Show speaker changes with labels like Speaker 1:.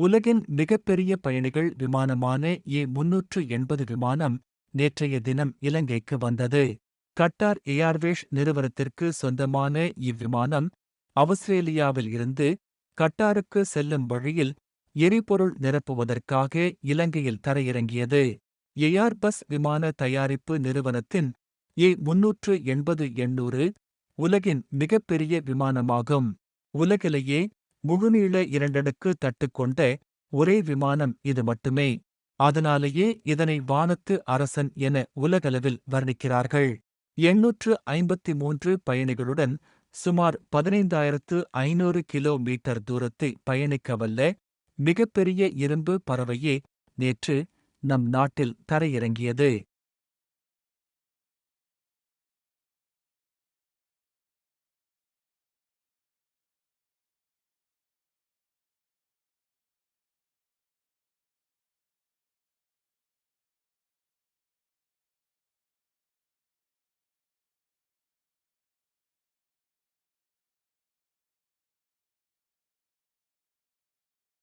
Speaker 1: உலகின் மிகப்பெரிய பயணிகள் விமானமான ஏ முன்னூற்று எண்பது விமானம் நேற்றைய தினம் இலங்கைக்கு வந்தது. கட்டார் ஏயார்வேஷ் நிறுவனத்திற்கு சொந்தமான இவ்விமானம் அவுஸ்திரேலியாவில் இருந்து கட்டாருக்கு செல்லும் வழியில் எரிபொருள் நிரப்புவதற்காக இலங்கையில் தரையிறங்கியது. ஏயார்பஸ் விமான தயாரிப்பு நிறுவனத்தின் ஏ முன்னூற்று எண்பது எண்ணூறு உலகின் மிகப்பெரிய விமானமாகும். உலகிலேயே முழுநீள இரண்டடுக்கு தட்டுக்கொண்ட ஒரே விமானம் இது மட்டுமே. அதனாலேயே இதனை வானத்து அரசன் என உலகளவில் வர்ணிக்கிறார்கள். எண்ணூற்று ஐம்பத்தி மூன்று பயணிகளுடன் சுமார் பதினைந்தாயிரத்து ஐநூறு கிலோ மீட்டர் தூரத்தை பயணிக்கவல்ல மிகப்பெரிய இரும்பு பறவையே நேற்று நம் நாட்டில் தரையிறங்கியது.